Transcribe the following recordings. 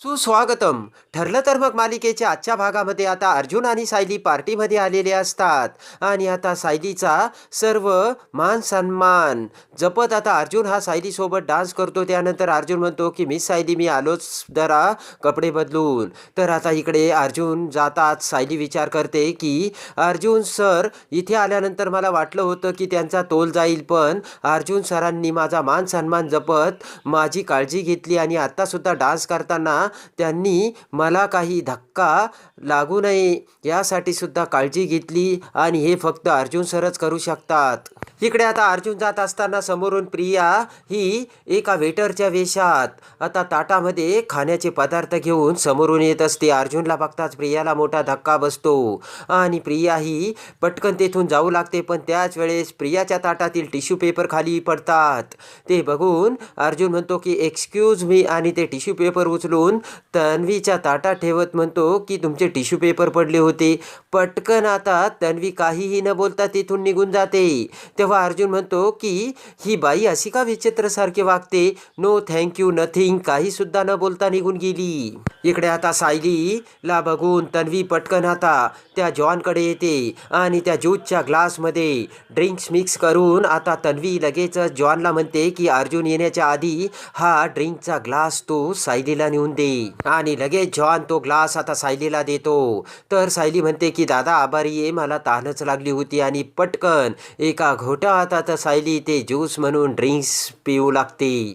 सुस्वागतम. ठरलं तर मग मालिकेच्या आजच्या भागामध्ये आता अर्जुन आणि सायली पार्टीमध्ये आलेले असतात. आणि आता सायलीचा सर्व मान सन्मान. जपत आता अर्जुन हा सायलीसोबत डान्स करतो. त्यानंतर अर्जुन म्हणतो की मिस सायली मी आलोच जरा कपडे बदलून. तर आता इकडे अर्जुन जातात सायली विचार करते की अर्जुन सर इथे आल्यानंतर मला वाटलं होतं की त्यांचा तोल जाईल पण अर्जुन सरांनी माझा मान सन्मान जपत माझी काळजी घेतली आणि आत्तासुद्धा डान्स करताना त्यांनी मला काही धक्का लागू नये यासाठी सुद्धा काळजी घेतली आणि हे फक्त अर्जुन सरच करू शकतात. इकडे आता अर्जुन जात असताना समोरून प्रिया ही एका वेटरच्या वेशात आता ताटामध्ये खाण्याचे पदार्थ घेऊन समोरून येत असते. अर्जुनला बघताच प्रियाला मोठा धक्का बसतो आणि प्रिया ही पटकन तेथून जाऊ लागते पण त्याच वेळेस प्रियाच्या ताटातील टिश्यू पेपर खाली पडतात. ते बघून अर्जुन म्हणतो की एक्सक्यूज मी आणि ते टिश्यू पेपर उचलून तन्वीच्या ताटा ठेवत म्हणतो की तुमचे टिश्यू पेपर पडले होते. पटकन आता तन्वी काहीही न बोलता तिथून निघून जाते. तेव्हा अर्जुन म्हणतो की ही बाई अशी का विचित्रसारखी वागते? नो थँक्यू नथिंग काहीसुद्धा न बोलता निघून गेली. इकडे आता सायलीला बघून तन्वी पटकन आता त्या जॉनकडे येते आणि त्या ज्यूसच्या ग्लासमध्ये ड्रिंक्स मिक्स करून आता तन्वी लगेच जॉनला म्हणते की अर्जुन येण्याच्या आधी हा ड्रिंकचा ग्लास तो सायलीला नेऊन दे. आणि लगेच जॉन तो ग्लास आता सायलीला देतो. तर सायली म्हणते की दादा आभारी आहे मला तहानच लागली होती आणि पटकन एका घोटात आता सायली ते ज्यूस म्हणून ड्रिंक्स पिऊ लागते.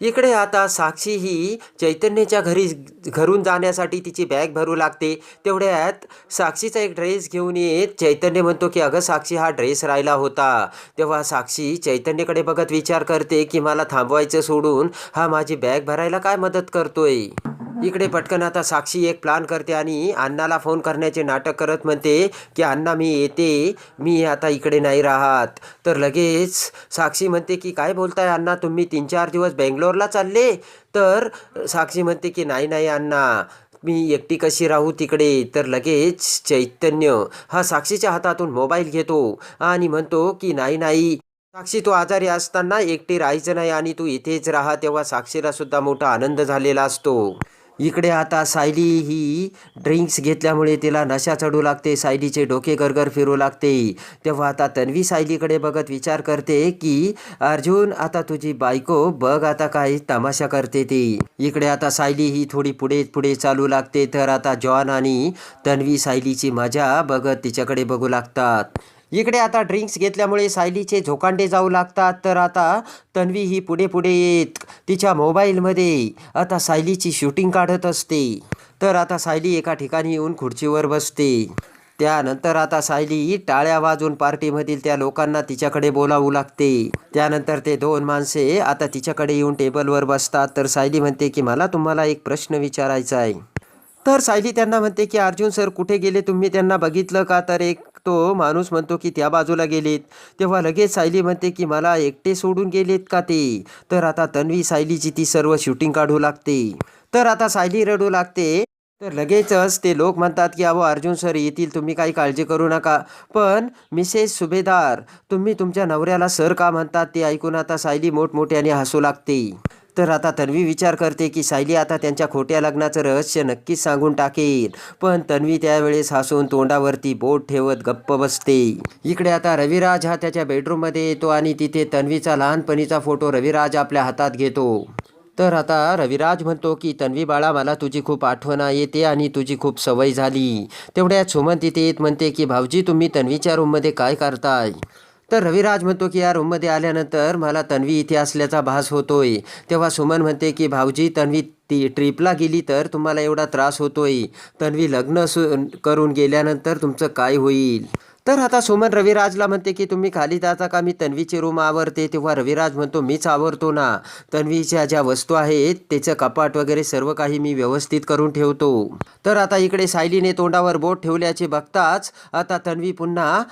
इकडे आता साक्षी ही चैतन्याच्या घरी घरून जाण्यासाठी तिची बॅग भरू लागते. तेवढ्यात साक्षीचा एक ड्रेस घेऊन येत चैतन्य म्हणतो की अगं साक्षी हा ड्रेस राहिला होता. तेव्हा साक्षी चैतन्यकडे बघत विचार करते की मला थांबवायचं सोडून हा माझी बॅग भरायला काय मदत करतोय? इकडे पटकन आता साक्षी एक प्लान करते आणि अण्णाला फोन करण्याचे नाटक करत म्हणते की अण्णा मी येते. मी आता इकडे नाही राहत. तर लगेच साक्षी म्हणते की काय बोलताय अण्णा? तुम्ही तीन चार दिवस बेंगलोरला चालले. तर साक्षी म्हणते की नाही नाही अण्णा. मी एकटी कशी राहू तिकडे? तर लगेच चैतन्य हा साक्षीच्या हातातून मोबाईल घेतो आणि म्हणतो की नाही नाही. साक्षी तू आजारी असताना एकटी राहायचं नाही आणि तू इथेच राहा. तेव्हा साक्षीला सुद्धा मोठा आनंद झालेला असतो. इकडे आता सायली ही ड्रिंक्स घेतल्यामुळे तिला नशा चढू लागते सायलीचे डोके गरगर फिरू लागते. तेव्हा आता तन्वी सायलीकडे बघत विचार करते की अर्जुन आता तुझी बायको बघ आता काय तमाशा करते ती. इकडे आता सायली ही थोडी पुढे पुढे चालू लागते तर आता जॉन आणि तन्वी सायलीची मजा बघत तिच्याकडे बघू लागतात. इकडे आता ड्रिंक्स घेतल्यामुळे सायलीचे झोकांडे जाऊ लागतात. तर आता तन्वी ही पुढे पुढे येत तिच्या मोबाईलमध्ये. आता सायलीची शूटिंग काढत असते. तर आता सायली एका ठिकाणी येऊन खुर्चीवर बसते. त्यानंतर आता सायली टाळ्या वाजून पार्टीमधील त्या लोकांना तिच्याकडे बोलावू लागते. त्यानंतर ते दोन माणसे आता तिच्याकडे येऊन टेबलवर बसतात. तर सायली म्हणते की मला तुम्हाला एक प्रश्न विचारायचा आहे. तर सायली त्यांना म्हणते की अर्जुन सर कुठे गेले? तुम्ही त्यांना बघितलं का? तर एक तो माणूस म्हणतो की त्या बाजूला गेलेत. तेव्हा लगेच सायली म्हणते की मला एकटे सोडून गेलेत का ते? तर आता तन्वी सायलीची ती सर्व शूटिंग काढू लागते. तर आता सायली रडू लागते. तर लगेचच ते लोक म्हणतात की अहो अर्जुन सर येतील तुम्ही काही काळजी करू नका. पण मिसेस सुभेदार तुम्ही तुमच्या नवऱ्याला सर का म्हणतात ते ऐकून आता सायली मोठमोठ्याने हसू लागते. तर आता तन्वी विचार करते की सायली आता त्यांच्या खोट्या लग्नाचं रहस्य नक्कीच सांगून टाकेल. पण तन्वी त्यावेळेस हसून तोंडावरती बोट ठेवत गप्प बसते. इकडे आता रविराज हा त्याच्या बेडरूममध्ये येतो आणि तिथे तन्वीचा लहानपणीचा फोटो रविराज आपल्या हातात घेतो. तर आता रविराज म्हणतो की तन्वी बाळा मला तुझी खूप आठवणा येते आणि तुझी खूप सवय झाली. तेवढ्यात सुमन तिथे येत म्हणते की भाऊजी तुम्ही तन्वीच्या रूममध्ये काय करताय? तर रविराज म्हणतो की या रूममध्ये आल्यानंतर मला तन्वी इथे असल्याचा भास होतोय. तेव्हा सुमन म्हणते की भाऊजी तन्वी ती ट्रिपला गेली तर तुम्हाला एवढा त्रास होतोय. तन्वी लग्न सु करून गेल्यानंतर तुमचं काय होईल? तर आता सुमन रविराजला म्हणते की तुम्ही खाली जाता का? मी तन्वीची रूम आवरते. तेव्हा रविराज म्हणतो मीच आवरतो ना. तन्वीच्या ज्या वस्तू आहेत त्याचं कपाट वगैरे सर्व काही मी व्यवस्थित करून ठेवतो. तर आता इकडे सायलीने तोंडावर बोट ठेवल्याचे बघताच आता तन्वी पुन्हा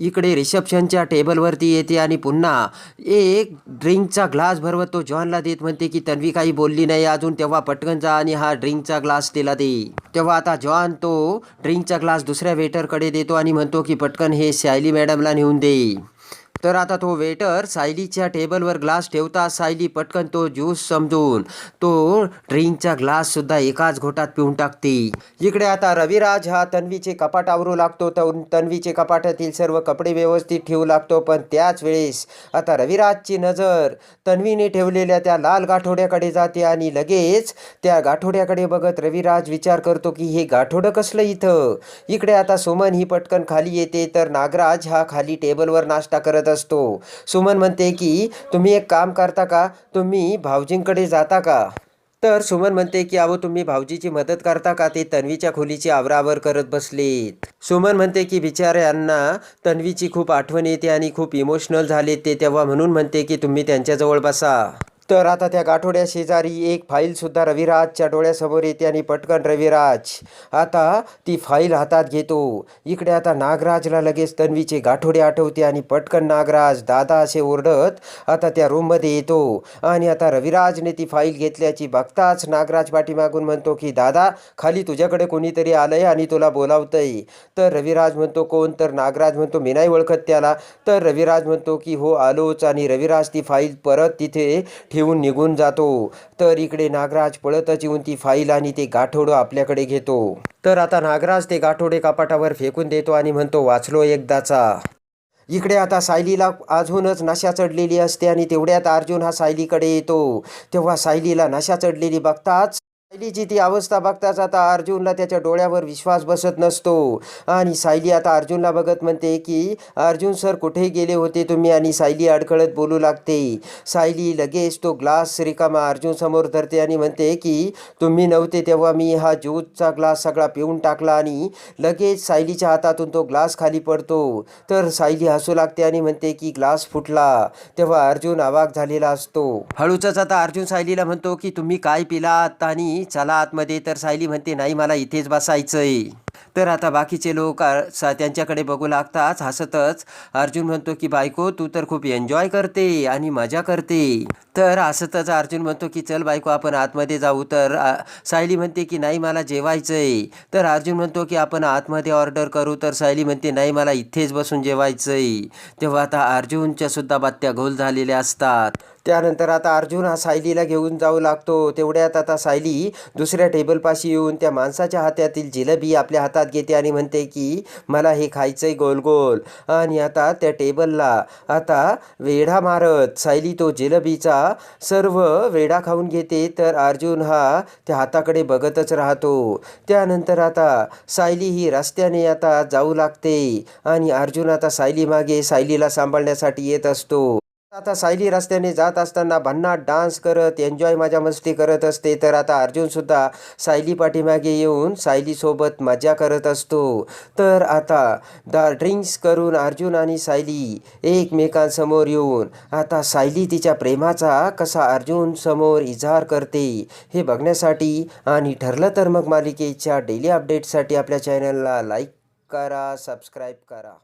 इकडे रिसेप्शनच्या टेबलवरती येते आणि पुन्हा एक ड्रिंकचा ग्लास भरवत. तो जॉनला देत म्हणते की तन्वी काही बोलली नाही अजून तेव्हा पटकन जा आणि हा ड्रिंकचा ग्लास तिला दे. तेव्हा आता जॉन तो ड्रिंकचा ग्लास दुसऱ्या वेटरकडे देतो आणि म्हणतो की पटकन हे सायली मॅडमला नेऊन दे. तर आता तो वेटर सायलीच्या टेबलवर ग्लास ठेवता सायली पटकन तो ज्यूस समजून तो ड्रिंकचा ग्लास सुद्धा एकाच घोटात पिऊन टाकते. इकडे आता रविराज हा तन्वीचे कपाट आवरू लागतो. तर तन्वीचे कपाटातील सर्व कपडे व्यवस्थित ठेवू लागतो. पण त्याच वेळेस आता रविराजची नजर तन्वीने ठेवलेल्या त्या लाल गाठोड्याकडे जाते आणि लगेच त्या गाठोड्याकडे बघत रविराज विचार करतो की हे गाठोडं कसलं इथं? इकडे आता सुमन ही पटकन खाली येते. तर नागराज हा खाली टेबलवर नाश्ता करत असतो. सुमन म्हणते की तुम्ही एक काम करता का? तुम्ही भाऊजींकडे जाता का? तर सुमन म्हणते की अहो तुम्ही भाऊजीची मदत करता का? ते तन्वीच्या खोलीची आवरावर करत बसलेत. सुमन म्हणते की बिचाऱ्यांना तन्वीची खूप आठवण येते आणि खूप इमोशनल झाले ते तेव्हा म्हणून म्हणते की तुम्ही त्यांच्याजवळ बसा. तर आता त्या गाठोड्या शेजारी एक फाईल सुद्धा रविराजच्या डोळ्यासमोर येते आणि पटकन रविराज आता ती फाईल हातात घेतो. इकडे आता नागराजला लगेच तन्वीचे गाठोडे आठवते आणि पटकन नागराज दादा असे ओरडत आता त्या रूममध्ये येतो. आणि आता रविराजने ती फाईल घेतल्याची बघताच नागराज पाठीमागून म्हणतो की दादा खाली तुझ्याकडे कोणीतरी आलंय आणि तुला बोलावतंय. तर रविराज म्हणतो कोण? तर नागराज म्हणतो मी नाही ओळखत त्याला. तर रविराज म्हणतो की हो आलोच. आणि रविराज ती फाईल परत तिथे घेऊन निघून जातो. तर इकडे नागराज पळतच येऊन ती फाईल आणि ते गाठोडं आपल्याकडे घेतो. तर आता नागराज ते गाठोडे कपाटावर फेकून देतो आणि म्हणतो वाचलो एकदाचा. इकडे आता सायलीला अजूनच नशा चढलेली असते आणि तेवढ्यात अर्जुन हा सायलीकडे येतो. तेव्हा सायलीला नशा चढलेली बघताच सायलीची ती अवस्था बघताच आता अर्जुनला त्याच्या डोळ्यावर विश्वास बसत नसतो. आणि सायली आता अर्जुनला बघत म्हणते की अर्जुन सर कुठे गेले होते तुम्ही आणि सायली अडखळत बोलू लागते. सायली लगेच तो ग्लास रिकामा अर्जुन समोर धरते आणि म्हणते की तुम्ही नव्हते तेव्हा मी हा ज्यूसचा ग्लास सगळा पिऊन टाकला आणि लगेच सायलीच्या हातातून तो ग्लास खाली पडतो. तर सायली हसू लागते आणि म्हणते की ग्लास फुटला. तेव्हा अर्जुन अवाक झालेला असतो. हळूचाच आता अर्जुन सायलीला म्हणतो की तुम्ही काय पिलात? आणि चला आतमध्ये तर सायली म्हणते नाही मला इथेच बसायचंय. तर आता बाकीचे लोक त्यांच्याकडे बघू लागताच हसतच. अर्जुन म्हणतो की बायको तू तर खूप एन्जॉय करते आणि मजा करते. तर हसतच अर्जुन म्हणतो की चल बायको आपण आतमध्ये जाऊ. तर सायली म्हणते की नाही मला जेवायचं आहे तर अर्जुन म्हणतो की आपण आतमध्ये ऑर्डर करू. तर सायली म्हणते नाही मला इथेच बसून जेवायचं आहे तेव्हा आता अर्जुनच्या सुद्धा बात्या गोल झालेल्या असतात. त्यानंतर आता अर्जुन हा सायलीला घेऊन जाऊ लागतो. तेवढ्यात आता सायली दुसऱ्या टेबलपाशी येऊन त्या माणसाच्या हातातील जिलबी आपल्या हातात घेते आणि म्हणते की मला हे खायचंय गोल गोल आणि आता त्या टेबलला आता वेढा मारत सायली तो जिलबीचा सर्व वेढा खाऊन घेते तर अर्जुन हा त्या हाताकडे बघतच राहतो. त्यानंतर आता सायली ही रस्त्याने आता जाऊ लागते आणि अर्जुन आता सायली मागे सायलीला सांभाळण्यासाठी येत असतो. आता सायली रस्त्याने जात असताना भन्नाट डान्स करत एन्जॉय मजा मस्ती करत असते. तर आता अर्जुनसुद्धा सायली पाठीमागे येऊन सायलीसोबत मजा करत असतो. तर आता दा ड्रिंक्स करून अर्जुन आणि सायली एकमेकांसमोर येऊन आता सायली तिच्या प्रेमाचा कसा अर्जुनसमोर इजार इजहार करते हे बघण्यासाठी आणि ठरलं तर मग मालिकेच्या डेली अपडेटसाठी आपल्या चॅनलला लाईक करा सबस्क्राईब करा.